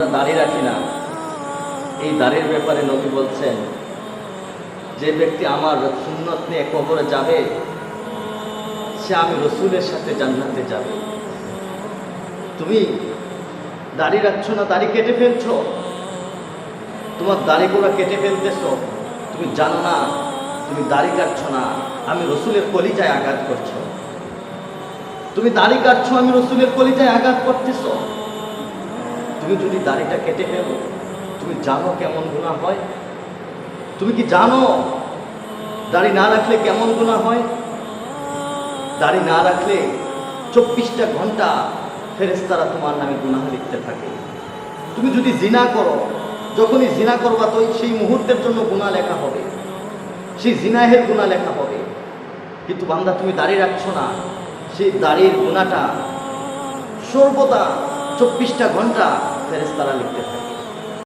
দাড়ি রাখি না। এই দাড়ির ব্যাপারে নবী বলছেন, যে ব্যক্তি আমার সুন্নত নিয়ে কবরে যাবে, সে আমি রসুলের সাথে জান্নাতে যাবে। তুমি দাড়ি রাখছো না, দাড়ি কেটে ফেলছো? তোমার দাড়িগুলো কেটে ফেলতেছো? তুমি জানো না, তুমি দাড়ি কাটছো না, আমি রসুলের কলিজায় আঘাত করছ। তুমি দাড়ি কাটছো, আমি রসুলের কলিজায় আঘাত করতেছো? তুমি যদি দাড়িটা কেটে ফেলো তুমি জানো কেমন গুণা হয়? তুমি কি জানো দাড়ি না রাখলে কেমন গুণা হয়? দাড়ি না রাখলে চব্বিশটা ঘণ্টা ফেরেস্তারা তোমার নামে গুনাহ লিখতে থাকে। তুমি যদি জিনা করো, যখনই জিনা করবা তো সেই মুহূর্তের জন্য গুণা লেখা হবে। সেই জিনাহের গুণা লেখা হবে। কিন্তু বান্দা, তুমি দাঁড়িয়ে রাখছো না। সেই দাড়ির গুণাটা সর্বদা চব্বিশটা ঘণ্টা अक्सर इस तरह लिखते थे।